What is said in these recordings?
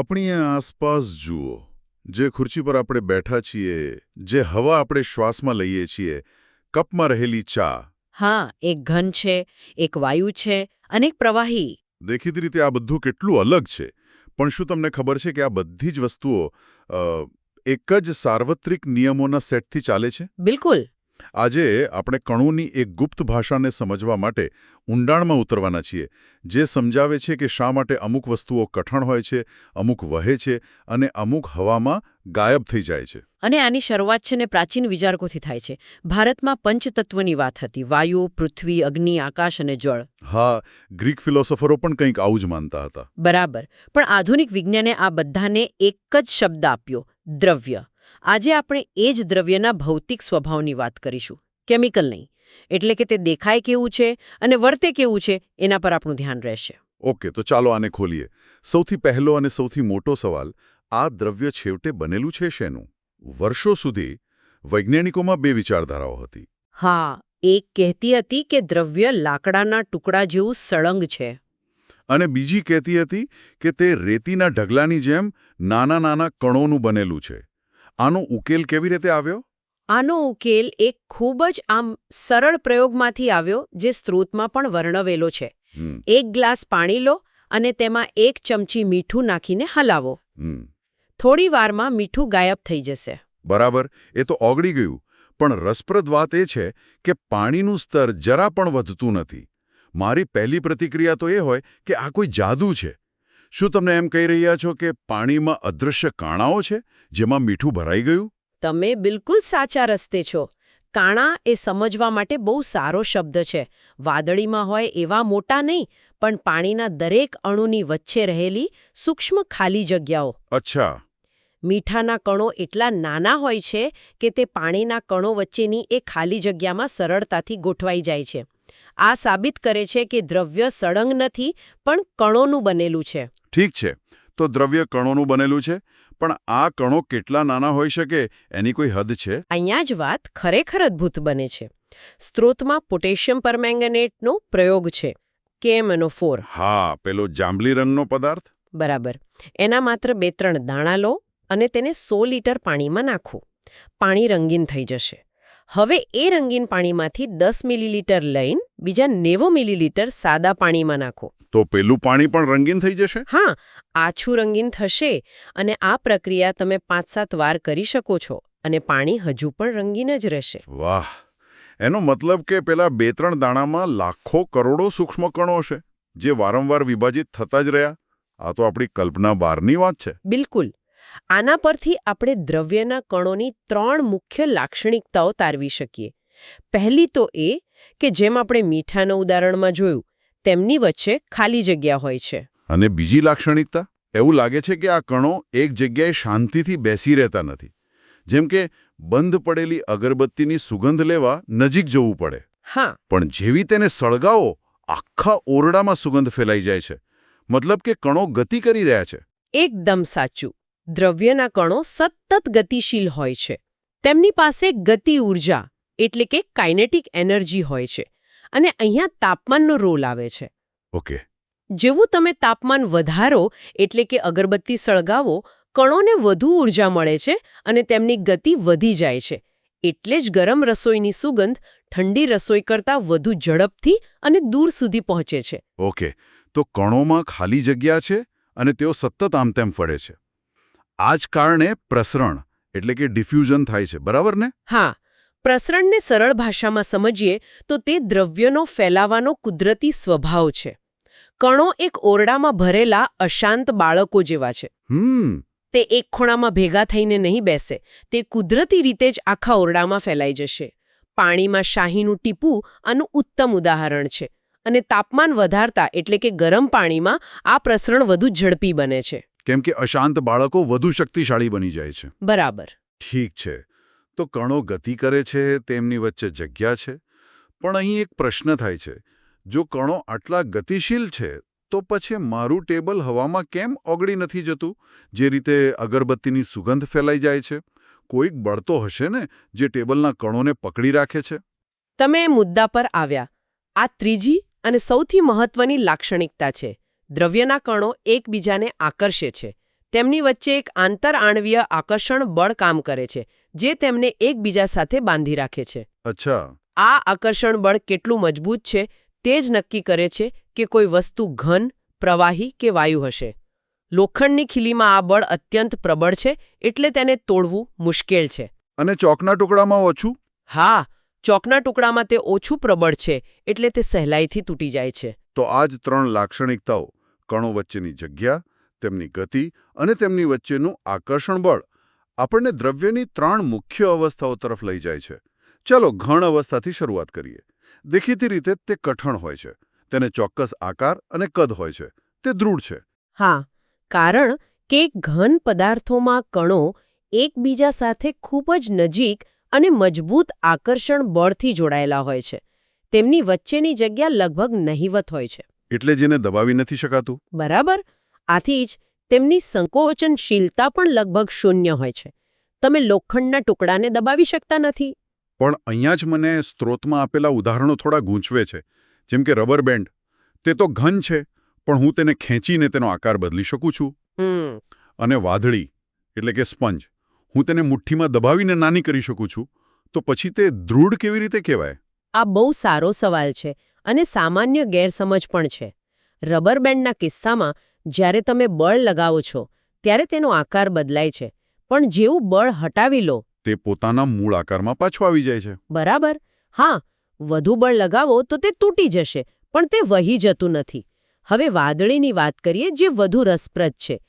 આપણી આસપાસ જુઓ જે ખુરશી પર આપણે બેઠા છીએ જે હવા આપણે શ્વાસમાં લઈએ છીએ કપમાં રહેલી ચા. હા એક ઘન છે એક વાયુ છે અને એક પ્રવાહી. દેખીતી રીતે આ બધું કેટલું અલગ છે પણ શું તમને ખબર છે કે આ બધી જ વસ્તુઓ એક જ સાર્વત્રિક નિયમોના સેટથી ચાલે છે? બિલકુલ. આજે આપણે કણોની એક ગુપ્ત ભાષાને સમજવા માટે ઊંડાણમાં ઉતરવાના છીએ જે સમજાવે છે કે શા માટે અમુક વસ્તુઓ કઠણ હોય છે અમુક વહે છે અને અમુક હવામાં ગાયબ થઈ જાય છે. અને આની શરૂઆત છે ને પ્રાચીન વિચારકોથી થાય છે. ભારતમાં પંચતત્વની વાત હતી. વાયુ પૃથ્વી અગ્નિ આકાશ અને જળ. હા ગ્રીક ફિલોસોફરો પણ કંઈક આવું જ માનતા હતા. બરાબર. પણ આધુનિક વિજ્ઞાને આ બધાને એક જ શબ્દ આપ્યો દ્રવ્ય. આજે આપણે એ જ દ્રવ્યના ભૌતિક સ્વભાવની વાત કરીશું. કેમિકલ નહીં. એટલે કે તે દેખાય કેવું છે અને વર્તે કેવું છે એના પર આપણું ધ્યાન રહેશે. ઓકે તો ચાલો આને ખોલીએ. સૌથી પહેલો અને સૌથી મોટો સવાલ આ દ્રવ્ય છેવટે બનેલું છે શેનું? વર્ષો સુધી વૈજ્ઞાનિકોમાં બે વિચારધારાઓ હતી. હા એક કહેતી હતી કે દ્રવ્ય લાકડાના ટુકડા જેવું સળંગ છે. અને બીજી કહેતી હતી કે તે રેતીના ઢગલાની જેમ નાના નાના કણોનું બનેલું છે. આનો ઉકેલ કેવી રીતે આવ્યો? આનો ઉકેલ એક ખૂબ જ આમ સરળ પ્રયોગમાંથી આવ્યો જે સ્ત્રોતમાં પણ વર્ણવેલો છે. એક ગ્લાસ પાણી લો અને તેમાં એક ચમચી મીઠું નાખીને હલાવો. થોડી વારમાં મીઠું ગાયબ થઈ જશે. બરાબર એ તો ઓગળી ગયું. પણ રસપ્રદ વાત એ છે કે પાણીનું સ્તર જરા પણ વધતું નથી. મારી પહેલી પ્રતિક્રિયા તો એ હોય કે આ કોઈ જાદુ છે. શું તમને એમ કહી રહ્યા છો કે પાણીમાં અદૃશ્ય કાણાઓ છે જેમાં મીઠું ભરાઈ ગયું? તમે બિલકુલ સાચા રસ્તે છો. કાણા એ સમજવા માટે બહુ સારો શબ્દ છે. વાદળીમાં હોય એવા મોટા નહીં પણ પાણીના દરેક અણુની વચ્ચે રહેલી સૂક્ષ્મ ખાલી જગ્યાઓ. અચ્છા. મીઠાના કણો એટલા નાના હોય છે કે તે પાણીના કણો વચ્ચેની એ ખાલી જગ્યામાં સરળતાથી ગોઠવાઈ જાય છે. આ સાબિત કરે છે કે દ્રવ્ય સળંગ નથી પણ કણોનું બનેલું છે. ઠીક છે. તો દ્રવ્ય કણોનું બનેલું છે પણ આ કણો કેટલા નાના હોઈ શકે એની કોઈ હદ છે? અહીંયા જ વાત ખરેખર અદ્ભુત બને છે. સ્ત્રોતમાં પોટેશિયમ પરમેંગનેટનો પ્રયોગ છે. કેએમએનઓ હા પેલો જાંબલી રંગનો પદાર્થ? બરાબર. એના માત્ર બે ત્રણ દાણા લો અને તેને સો લીટર પાણીમાં નાખો. પાણી રંગીન થઈ જશે. હવે એ રંગીન પાણીમાંથી દસ મિલીલીટર લઈને બીજા નેવો મિલીલીટર સાદા પાણીમાં નાખો. તો પેલું પાણી પણ રંગીન થઈ જશે? હા આછું રંગીન થશે અને આ પ્રક્રિયા તમે પાંચ સાત વાર કરી શકો છો અને પાણી હજુ પણ રંગીન જ રહેશે. વાહ એનો મતલબ કે પેલા બે ત્રણ દાણામાં લાખો કરોડો સૂક્ષ્મ કણો છે જે વારંવાર વિભાજિત થતા જ રહ્યા. આ તો આપણી કલ્પના બહારની વાત છે. બિલકુલ. આના પરથી આપણે દ્રવ્યના કણોની ત્રણ મુખ્ય લાક્ષણિકતાઓ તારવી શકીએ. પહેલી તો એ કે જેમ આપણે મીઠાના ઉદાહરણમાં જોયું તેમની વચ્ચે ખાલી જગ્યા હોય છે. અને બીજી લાક્ષણિકતા એવું લાગે છે કે આ કણો એક જગ્યાએ શાંતિથી બેસી રહેતા નથી. જેમ કે બંધ પડેલી અગરબત્તીની સુગંધ લેવા નજીક જવું પડે. હા. પણ જેવી તેને સળગાવો આખા ઓરડામાં સુગંધ ફેલાઈ જાય છે. મતલબ કે કણો ગતિ કરી રહ્યા છે. એકદમ સાચું. દ્રવ્યના કણો સતત ગતિશીલ હોય છે. તેમની પાસે ગતિ ઊર્જા એટલે કે કાઇનેટિક એનર્જી હોય છે અને અહીંયા તાપમાનનો રોલ આવે છે. ઓકે. જેવું તમે તાપમાન વધારો એટલે કે અગરબત્તી સળગાવો કણોને વધુ ઊર્જા મળે છે અને તેમની ગતિ વધી જાય છે. એટલે જ ગરમ રસોઈની સુગંધ ઠંડી રસોઈ કરતાં વધુ ઝડપથી અને દૂર સુધી પહોંચે છે. ઓકે. તો કણોમાં ખાલી જગ્યા છે અને તેઓ સતત આમતેમ ફરે છે. આ જ કારણે પ્રસરણ એટલે કે ડિફ્યુઝન થાય છે. બરાબર ને? હા. પ્રસરણને સરળ ભાષામાં સમજીએ તો તે દ્રવ્યનો ફેલાવાનો કુદરતી સ્વભાવ છે. કણો એક ઓરડામાં ભરેલા અશાંત બાળકો જેવા છે. તે એક ખૂણામાં ભેગા થઈને નહીં બેસે. તે કુદરતી રીતે જ આખા ઓરડામાં ફેલાઈ જશે. પાણીમાં શાહીનું ટીપું આનું ઉત્તમ ઉદાહરણ છે. અને તાપમાન વધારતા એટલે કે ગરમ પાણીમાં આ પ્રસરણ વધુ ઝડપી બને છે. કેમ કે અશાંત બાળકો વધુ શક્તિશાળી બની જાય છે. બરાબર. ઠીક છે. તો કણો ગતિ કરે છે તેમની વચ્ચે જગ્યા છે. પણ અહીં એક પ્રશ્ન થાય છે. જો કણો આટલા ગતિશીલ છે તો પછી મારું ટેબલ હવામાં કેમ ઓગળી નથી જતું? જે રીતે અગરબત્તીની સુગંધ ફેલાઈ જાય છે. કોઈક બળતો હશે ને જે ટેબલના કણોને પકડી રાખે છે. તમે મુદ્દા પર આવ્યા. આ ત્રીજી અને સૌથી મહત્વની લાક્ષણિકતા છે. દ્રવ્યના કણો એકબીજાને આકર્ષે છે. તેમની વચ્ચે એક આંતરઆણવીય આકર્ષણ બળ કામ કરે છે જે તેમને એકબીજા સાથે બાંધી રાખે છે. અચ્છા. આ આકર્ષણ બળ કેટલું મજબૂત છે તે જ નક્કી કરે છે કે કોઈ વસ્તુ ઘન પ્રવાહી કે વાયુ હશે. લોખંડની ખીલીમાં આ બળ અત્યંત પ્રબળ છે એટલે તેને તોડવું મુશ્કેલ છે. અને ચોકના ટુકડામાં ઓછું? હા ચોકના ટુકડામાં તે ઓછું પ્રબળ છે એટલે તે સહેલાઈથી તૂટી જાય છે. તો આ જ ત્રણ લાક્ષણિકતાઓ. કણો વચ્ચેની જગ્યા, તેમની ગતિ અને તેમની વચ્ચેનું આકર્ષણ બળ આપણને દ્રવ્યની ત્રણ મુખ્ય અવસ્થાઓ તરફ લઈ જાય છે. ચાલો ઘણ અવસ્થાથી શરૂઆત કરીએ. દેખીતી રીતે તે કઠણ હોય છે. તેને ચોક્કસ આકાર અને કદ હોય છે. તે દૃઢ છે. હા, કારણ કે ઘન પદાર્થોમાં કણો એકબીજા સાથે ખૂબ જ નજીક અને મજબૂત આકર્ષણ બળથી જોડાયેલા હોય છે. તેમની વચ્ચેની જગ્યા લગભગ નહિવત હોય છે. એટલે જેને દબાવી નથી શકાતું? બરાબર. આથી જ તેમની સંકોચનશીલતા પણ લગભગ શૂન્ય હોય છે. તમે લોખંડના ટુકડાને દબાવી શકતા નથી. પણ અહીંયા જ મને સ્ત્રોતમાં આપેલા ઉદાહરણો થોડા ગૂંચવે છે. જેમ કે રબર બેન્ડ. તે તો ઘન છે પણ હું તેને ખેંચીને તેનો આકાર બદલી શકું છું. અને વાદળી એટલે કે સ્પંજ. હું તેને મુઠ્ઠીમાં દબાવીને નાની કરી શકું છું. તો પછી તે દૃઢ કેવી રીતે કહેવાય? આ બહુ સારો સવાલ છે. અને સામાન્ય ગેરસમજ પણ છે. રબર બેન્ડના કિસ્સામાં જ્યારે તમે બળ લગાવો છો ત્યારે તેનો આકાર બદલાય છે. પણ જેવું બળ હટાવી લો તે પોતાના મૂળ આકારમાં પાછો આવી જાય છે. બરાબર? હા વધુ બળ લગાવો તો તે તૂટી જશે પણ તે વહી જતું નથી. હવે વાદળીની વાત કરીએ જે વધુ રસપ્રદ છે.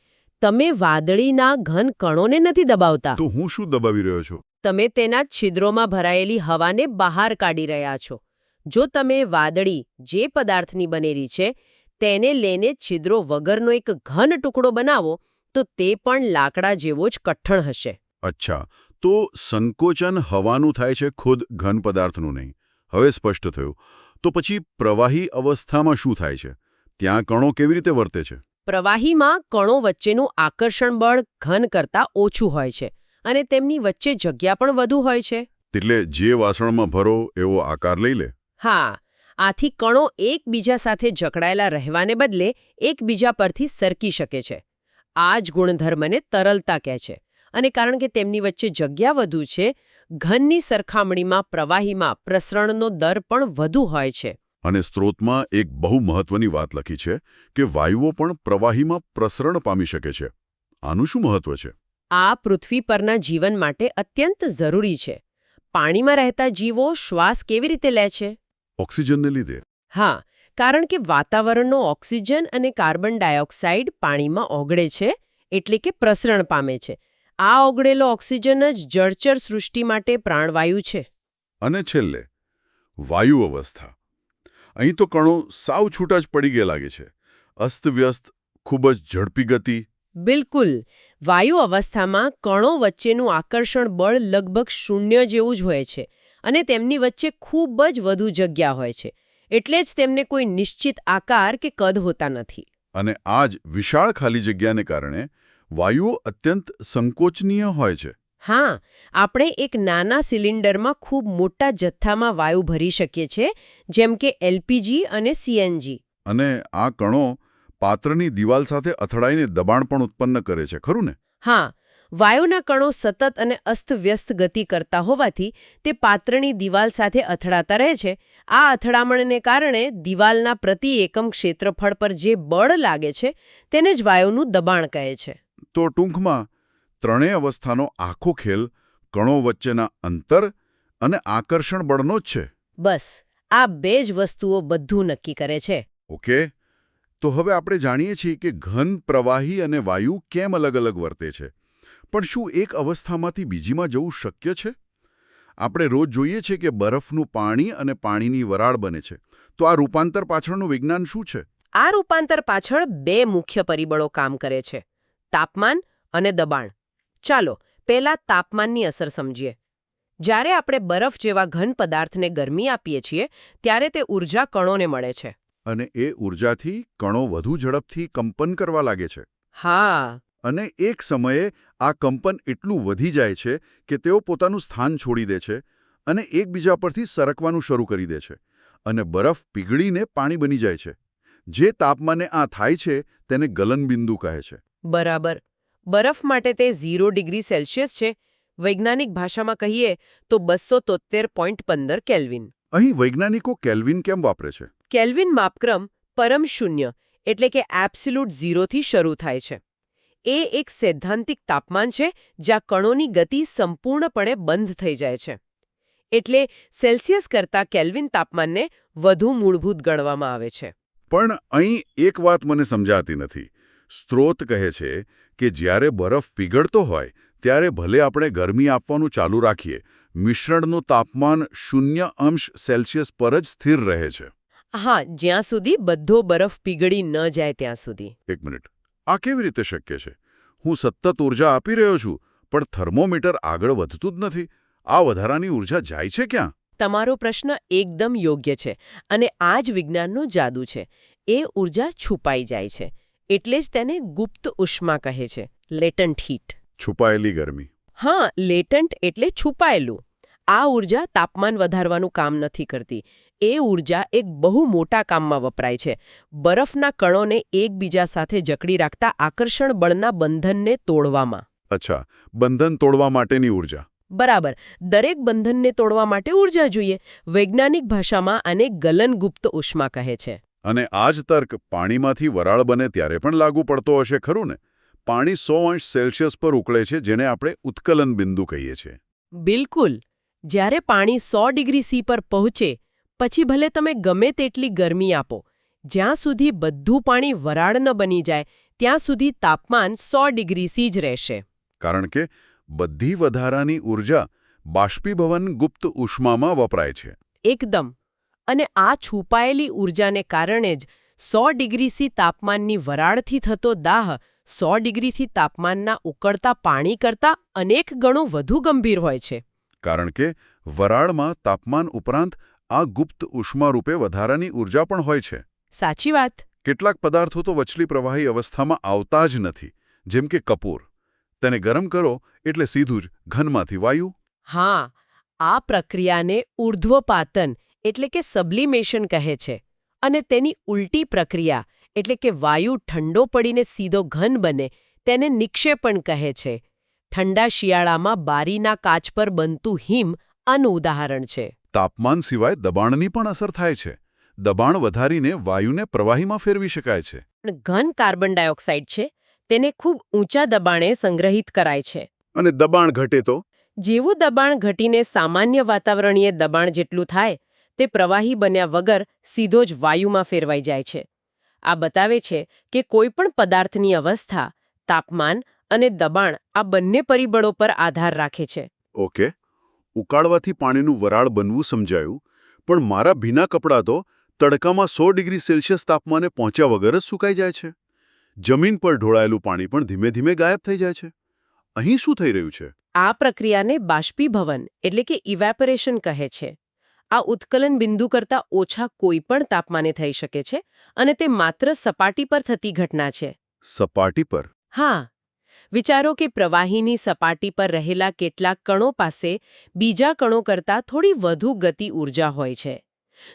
તમે વાદળીના ઘન કણોને નથી દબાવતા. તો હું શું દબાવી રહ્યો છું? તમે તેના છિદ્રોમાં ભરાયેલી હવાને બહાર કાઢી રહ્યા છો. જો તમે વાદળી જે પદાર્થની બનેલી છે તેને લઈને છિદ્રો વગરનો એક ઘન ટુકડો બનાવો તો તે પણ લાકડા જેવો જ કઠણ હશે. અચ્છા. તો સંકોચન હવાનું થાય છે ખુદ ઘન પદાર્થનું નહીં. હવે સ્પષ્ટ થયું. તો પછી પ્રવાહી અવસ્થામાં શું થાય છે? ત્યાં કણો કેવી રીતે વર્તે છે? પ્રવાહીમાં કણો વચ્ચેનું આકર્ષણ બળ ઘન કરતાં ઓછું હોય છે અને તેમની વચ્ચે જગ્યા પણ વધુ હોય છે. એટલે જે વાસણમાં ભરો એવો આકાર લઈ લે. હા આથી કણો એકબીજા સાથે જકડાયેલા રહેવાને બદલે એકબીજા પરથી સરકી શકે છે. આ જ ગુણધર્મને તરલતા કહે છે અને કારણ કે તેમની વચ્ચે જગ્યા વધુ છે ઘનની સરખામણીમાં પ્રવાહીમાં પ્રસરણનો દર પણ વધુ હોય છે. અને સ્ત્રોતમાં એક બહુ મહત્વની વાત લખી છે કે વાયુઓ પણ પ્રવાહીમાં પ્રસરણ પામી શકે છે. આનું શું મહત્વ છે? આ પૃથ્વી પરના જીવન માટે અત્યંત જરૂરી છે. પાણીમાં રહેતા જીવો શ્વાસ કેવી રીતે લે છે? ઓક્સિજનને લીધે. હા કારણ કે વાતાવરણનો ઓક્સિજન અને કાર્બન ડાયોક્સાઇડ પાણીમાં ઓગળે છે એટલે કે પ્રસરણ પામે છે. આ ઓગળેલો ઓક્સિજન જ જળચર સૃષ્ટિ માટે પ્રાણવાયુ છે. અને છેલ્લે વાયુ અવસ્થા. અહીં તો કણો સાવ છૂટા જ પડી ગયા લાગે છે. અસ્તવ્યસ્ત ખૂબ જ ઝડપી ગતિ. બિલકુલ. વાયુ અવસ્થામાં કણો વચ્ચેનું આકર્ષણ બળ લગભગ શૂન્ય જેવું જ હોય છે. અને તેમની વચ્ચે ખૂબ જ વધુ જગ્યા હોય છે. એટલે જ તેમને કોઈ નિશ્ચિત આકાર કે કદ હોતા નથી. અને આ જ વિશાળ ખાલી જગ્યાને કારણે વાયુઓ અત્યંત સંકોચનીય હોય છે. હા આપણે એક નાના સિલિન્ડરમાં ખૂબ મોટા જથ્થામાં વાયુ ભરી શકીએ છીએ જેમ કે એલપીજી અને સીએનજી. અને આ કણો પાત્રની દિવાલ સાથે અથડાઈને દબાણ પણ ઉત્પન્ન કરે છે ખરું ને? હા વાયુના કણો સતત અને અસ્તવ્યસ્ત ગતિ કરતા હોવાથી તે પાત્રની દિવાલ સાથે અથડાતા રહે છે. આ અથડામણને કારણે દિવાલના પ્રતિ એકમ ક્ષેત્રફળ પર જે બળ લાગે છે તેને જ વાયુનું દબાણ કહે છે. તો ટૂંકમાં ત્રણેય અવસ્થાનો આખો ખેલ કણો વચ્ચેના અંતર અને આકર્ષણ બળનો જ છે. બસ આ બે જ વસ્તુઓ બધું નક્કી કરે છે. ઓકે તો હવે આપણે જાણીએ છીએ કે ઘન પ્રવાહી અને વાયુ કેમ અલગ અલગ વર્તે છે. પણ શું એક અવસ્થામાંથી બીજીમાં જવું શક્ય છે? આપણે રોજ જોઈએ છીએ કે બરફનું પાણી અને પાણીની વરાળ બને છે. તો આ રૂપાંતર પાછળનું વિજ્ઞાન શું છે? આ રૂપાંતર પાછળ બે મુખ્ય પરિબળો કામ કરે છે. તાપમાન અને દબાણ. ચાલો પહેલા તાપમાનની અસર સમજીએ. જ્યારે આપણે બરફ જેવા ઘન પદાર્થને ગરમી આપીએ છીએ ત્યારે તે ઊર્જા કણોને મળે છે. અને એ ઊર્જાથી કણો વધુ ઝડપથી કંપન કરવા લાગે છે. હા. અને એક સમયે આ કંપન એટલું વધી જાય છે કે તેઓ પોતાનું સ્થાન છોડી દે છે અને એકબીજા પરથી સરકવાનું શરૂ કરી દે છે અને બરફ પીગળીને પાણી બની જાય છે. જે તાપમાને આ થાય છે તેને ગલનબિંદુ કહે છે. બરાબર. બરફ માટે તે ઝીરો ડિગ્રી સેલ્સિયસ છે. વૈજ્ઞાનિક ભાષામાં કહીએ તો બસો તોતેર પોઈન્ટ પંદર કેલ્વિન. અહીં વૈજ્ઞાનિકો કેલ્વિન કેમ વાપરે છે? કેલ્વિન માપક્રમ પરમ શૂન્ય એટલે કે એબ્સોલ્યુટ ઝીરોથી શરૂ થાય છે. એ એક સૈદ્ધાંતિક તાપમાન છે જ્યાં કણોની ગતિ સંપૂર્ણપણે બંધ થઈ જાય છે. એટલે સેલ્સિયસ કરતાં કેલ્વિન તાપમાનને વધુ મૂળભૂત ગણવામાં આવે છે. પણ અહીં એક વાત મને સમજાતી નથી. સ્ત્રોત કહે છે કે જ્યારે બરફ પીગળતો હોય ત્યારે ભલે આપણે ગરમી આપવાનું ચાલુ રાખીએ મિશ્રણનું તાપમાન શૂન્ય અંશ સેલ્સિયસ પર જ સ્થિર રહે છે. હા જ્યાં સુધી બધો બરફ પીગળી ન જાય ત્યાં સુધી. એક મિનિટ. આ કેવી રીતે શક્ય છે? હું સતત ઊર્જા આપી રહ્યો છું પણ થર્મોમીટર આગળ વધતું જ નથી. આ વધારાની ઊર્જા જાય છે ક્યાં? તમારો પ્રશ્ન એકદમ યોગ્ય છે અને આ જ વિજ્ઞાનનો જાદુ છે. એ ઊર્જા છુપાઈ જાય છે. એટલે જ તેને ગુપ્ત ઉષ્મા કહે છે. Latent heat. છુપાયેલી ગરમી. હા લેટન્ટ એટલે છુપાયેલું. આ ઊર્જા તાપમાન વધારવાનું કામ નથી કરતી. એ ઊર્જા એક બહુ મોટા કામમાં વપરાય છે. બરફના કણોને એકબીજા સાથે જકડી રાખતા આકર્ષણ બળના બંધનને તોડવામાં. અચ્છા બંધન તોડવા માટેની ઊર્જા બરાબર દરેક બંધનને તોડવા માટે ઊર્જા જોઈએ. વૈજ્ઞાનિક ભાષામાં આને ગલનગુપ્ત ઉષ્મા કહે છે. અને આ જ તર્ક પાણીમાંથી વરાળ બને ત્યારે પણ લાગુ પડતો હશે ખરું ને? પાણી સો અંશ સેલ્સિયસ પર ઉકળે છે જેને આપણે ઉત્કલન બિંદુ કહીએ છીએ. બિલકુલ. જ્યારે પાણી સો ડિગ્રી સી પર પહોંચે પછી ભલે તમે ગમે તેટલી ગરમી આપો જ્યાં સુધી બધું પાણી વરાળ ન બની જાય ત્યાં સુધી તાપમાન સો ડિગ્રી સી જ રહેશે. કારણ કે બધી વધારાની ઊર્જા બાષ્પીભવન ગુપ્ત ઉષ્મામાં વપરાય છે. એકદમ. અને આ છુપાયેલી ઊર્જાને કારણે જ સો ડિગ્રી સી તાપમાનની વરાળથી થતો દાહ સો ડિગ્રીથી તાપમાનના ઉકળતા પાણી કરતાં અનેક ગણો વધુ ગંભીર હોય છે. કારણ કે વરાળમાં તાપમાન ઉપરાંત આ ગુપ્ત ઉષ્મા રૂપે વધારાની ઊર્જા પણ હોય છે. સાચી વાત. કેટલાક પદાર્થો તો વચલી પ્રવાહી અવસ્થામાં આવતા જ નથી જેમ કે કપૂર. તેને ગરમ કરો એટલે સીધું જ ઘનમાંથી વાયુ. હા આ પ્રક્રિયાને ઉર્ધ્વપાતન એટલે કે સબ્લિમેશન કહે છે અને તેની ઉલટી પ્રક્રિયા એટલે કે વાયુ ઠંડો પડીને સીધો ઘન બને તેને નિક્ષેપણ કહે છે. ઠંડા શિયાળામાં બારીના કાચ પર બનતું હિમ આનું ઉદાહરણ છે. તાપમાન સિવાય દબાણની પણ અસર થાય છે. દબાણ વધારીને વાયુને પ્રવાહીમાં ફેરવી શકાય છે. પણ ઘન કાર્બન ડાયોક્સાઇડ છે તેને ખૂબ ઊંચા દબાણે સંગ્રહિત કરાય છે. અને દબાણ ઘટે તો? જેવું દબાણ ઘટીને સામાન્ય વાતાવરણીય દબાણ જેટલું થાય તે પ્રવાહી બન્યા વગર સીધો જ વાયુમાં ફેરવાઈ જાય છે. આ બતાવે છે કે કોઈપણ પદાર્થની અવસ્થા તાપમાન અને દબાણ આ બંને પરિબળો પર આધાર રાખે છે. ઓકે. ઉકાળવાથી પાણીનું વરાળ બનવું સમજાયું પણ મારા ભીના કપડાં તો તડકામાં સો ડિગ્રી સેલ્સિયસ તાપમાને પહોંચ્યા વગર જ સુકાઈ જાય છે. જમીન પર ઢોળાયેલું પાણી પણ ધીમે ધીમે ગાયબ થઈ જાય છે. અહીં શું થઈ રહ્યું છે? આ પ્રક્રિયાને બાષ્પીભવન એટલે કે ઇવેપોરેશન કહે છે. આ ઉત્કલન બિંદુ કરતાં ઓછા કોઈપણ તાપમાને થઈ શકે છે અને તે માત્ર સપાટી પર થતી ઘટના છે. સપાટી પર? હા. વિચારો કે પ્રવાહીની સપાટી પર રહેલા કેટલાક કણો પાસે બીજા કણો કરતાં થોડી વધુ ગતિ ઊર્જા હોય છે.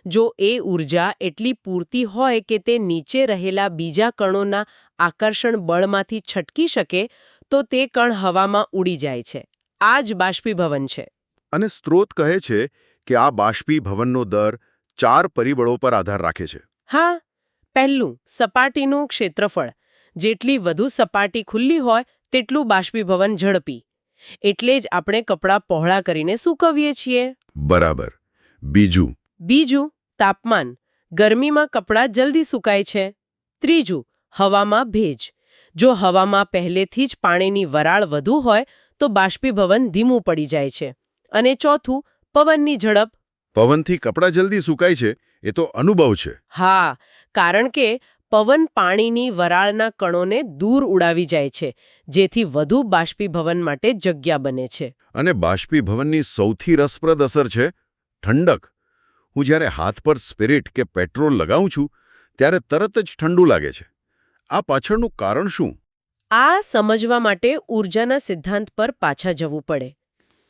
જો એ ઊર્જા એટલી પૂરતી હોય કે તે નીચે રહેલા બીજા કણોના આકર્ષણ બળમાંથી છટકી શકે તો તે કણ હવામાં ઉડી જાય છે. આ જ બાષ્પીભવન છે. અને સ્ત્રોત કહે છે કે આ બાષ્પીભવનનો દર ચાર પરિબળો પર આધાર રાખે છે. હા પહેલું સપાટીનું ક્ષેત્રફળ. જેટલી વધુ સપાટી ખુલ્લી હોય તેટલું બાષ્પીભવન ઝડપી. એટલે જ આપણે કપડાં પહોળા કરીને સૂકવીએ છીએ. બરાબર. બીજું. બીજું તાપમાન. ગરમીમાં કપડાં જલ્દી સુકાય છે. ત્રીજું હવામાં ભેજ. જો હવામાં પહેલેથી જ પાણીની વરાળ વધુ હોય તો બાષ્પીભવન ધીમું પડી જાય છે. અને ચોથું પવનની ઝડપ. પવનથી કપડાં જલ્દી સુકાય છે એ તો અનુભવ છે. હા કારણ કે પવન પાણીની વરાળના કણોને દૂર ઉડાવી જાય છે જેથી વધુ બાષ્પીભવન માટે જગ્યા બને છે. અને બાષ્પીભવનની સૌથી રસપ્રદ અસર છે ઠંડક. હું જ્યારે હાથ પર સ્પિરિટ કે પેટ્રોલ લગાવું છું ત્યારે તરત જ ઠંડુ લાગે છે. આ પાછળનું કારણ શું? આ સમજવા માટે ઊર્જાના સિદ્ધાંત પર પાછા જવું પડે.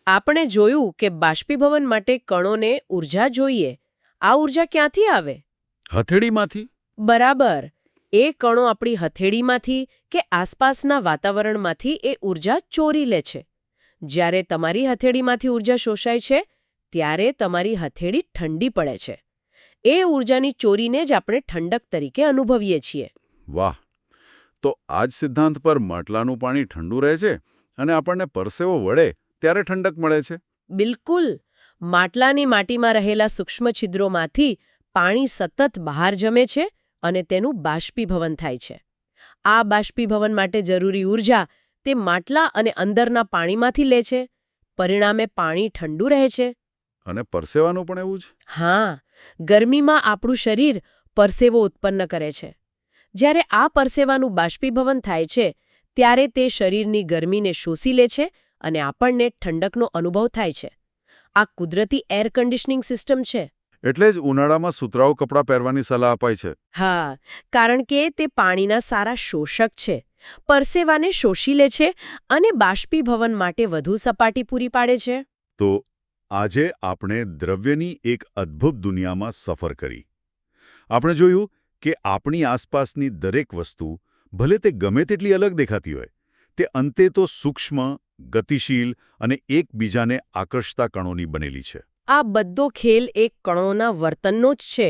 આપણે જોયું કે બાષ્પીભવન માટે કણોને ઊર્જા જોઈએ. આ ઊર્જા ક્યાંથી આવે? હથેળીમાંથી. બરાબર. એ કણો આપણી હથેળીમાંથી કે આસપાસના વાતાવરણમાંથી એ ઊર્જા ચોરી લે છે. જ્યારે તમારી હથેળીમાંથી ઊર્જા શોષાય છે ત્યારે તમારી હથેળી ઠંડી પડે છે. એ ઊર્જાની ચોરીને જ આપણે ઠંડક તરીકે અનુભવીએ છીએ. વાહ! તો આ જ સિદ્ધાંત પર માટલાનું પાણી ઠંડુ રહે છે અને આપણને પરસેવો વળે ત્યારે ઠંડક મળે છે? બિલકુલ. માટલાની માટીમાં રહેલા સૂક્ષ્મ છિદ્રોમાંથી પાણી સતત બહાર જમે છે અને તેનું બાષ્પીભવન થાય છે. આ બાષ્પીભવન માટે જરૂરી ઊર્જા તે માટલા અને અંદરના પાણીમાંથી લે છે. પરિણામે પાણી ઠંડુ રહે છે. અને પરસેવાનું પણ એવું જ? હા ગરમીમાં આપણું શરીર પરસેવો ઉત્પન્ન કરે છે. જ્યારે આ પરસેવાનું બાષ્પીભવન થાય છે ત્યારે તે શરીરની ગરમીને શોષી લે છે અને આપણને ઠંડકનો અનુભવ થાય છે. આ કુદરતી એર કન્ડિશનિંગ સિસ્ટમ છે. એટલે જ ઉનાળામાં સુતરાઉ કપડાં પહેરવાની સલાહ અપાય છે. હા કારણ કે તે પાણીના સારા શોષક છે. પરસેવાને શોષી લે છે અને બાષ્પીભવન માટે વધુ સપાટી પૂરી પાડે છે. તો આજે આપણે દ્રવ્યની એક અદ્ભુત દુનિયામાં સફર કરી. આપણે જોયું કે આપણી આસપાસની દરેક વસ્તુ ભલે તે ગમે તેટલી અલગ દેખાતી હોય તે અંતે તો સૂક્ષ્મ ગતિશીલ અને એકબીજાને આકર્ષતા કણોની બનેલી છે. આ બધો ખેલ એક કણોના વર્તનનો જ છે.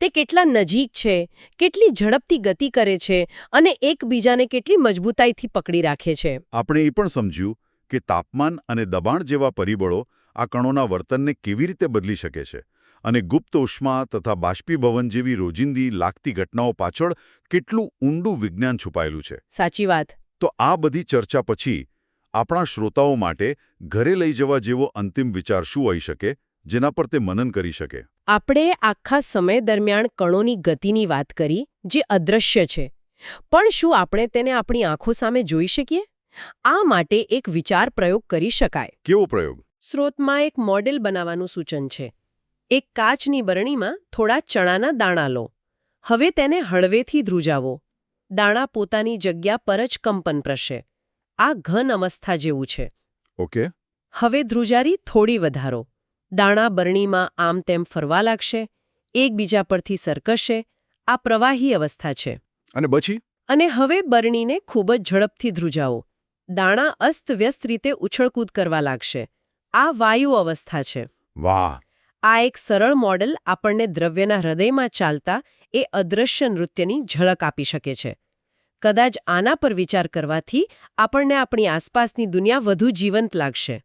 તે કેટલા નજીક છે કેટલી ઝડપથી ગતિ કરે છે અને એકબીજાને કેટલી મજબૂતાઈથી પકડી રાખે છે. આપણે એ પણ સમજ્યું કે તાપમાન અને દબાણ જેવા પરિબળો આ કણોના વર્તનને કેવી રીતે બદલી શકે છે અને ગુપ્ત ઉષ્મા તથા બાષ્પીભવન જેવી રોજિંદી લાગતી ઘટનાઓ પાછળ કેટલું ઊંડું વિજ્ઞાન છુપાયેલું છે. સાચી વાત. તો આ બધી ચર્ચા પછી આપણા શ્રોતાઓ માટે ઘરે લઈ જવા જેવો અંતિમ વિચાર શું હોઈ શકે જેના પર તે મનન કરી શકે? આપણે આખા સમય દરમિયાન કણોની ગતિની વાત કરી જે અદૃશ્ય છે. પણ શું આપણે તેને આપણી આંખો સામે જોઈ શકીએ? આ માટે એક વિચાર પ્રયોગ કરી શકાય. કેવો પ્રયોગ? સ્રોતમાં એક મોડેલ બનાવવાનું સૂચન છે. એક કાચની બરણીમાં થોડા ચણાના દાણા લો. હવે તેને હળવેથી ધ્રુજાવો. દાણા પોતાની જગ્યા પર જ કંપન પ્રશે. આ ઘન અવસ્થા જેવું છે. ઓકે. હવે ધ્રુજારી થોડી વધારો. દાણા બરણીમાં આમ તેમ ફરવા લાગશે એકબીજા પરથી સરકશે આ પ્રવાહી અવસ્થા છે. અને પછી? અને હવે બરણીને ખૂબ જ ઝડપથી ધ્રુજાવો. દાણા અસ્તવ્યસ્ત રીતે ઉછળકૂદ કરવા લાગશે. આ વાયુ અવસ્થા છે. વાહ. આ એક સરળ મોડલ આપણને દ્રવ્યના હૃદયમાં ચાલતા એ અદૃશ્ય નૃત્યની ઝલક આપી શકે છે. કદાચ આના પર વિચાર કરવાથી આપણને આપણી આસપાસની દુનિયા વધુ જીવંત લાગશે.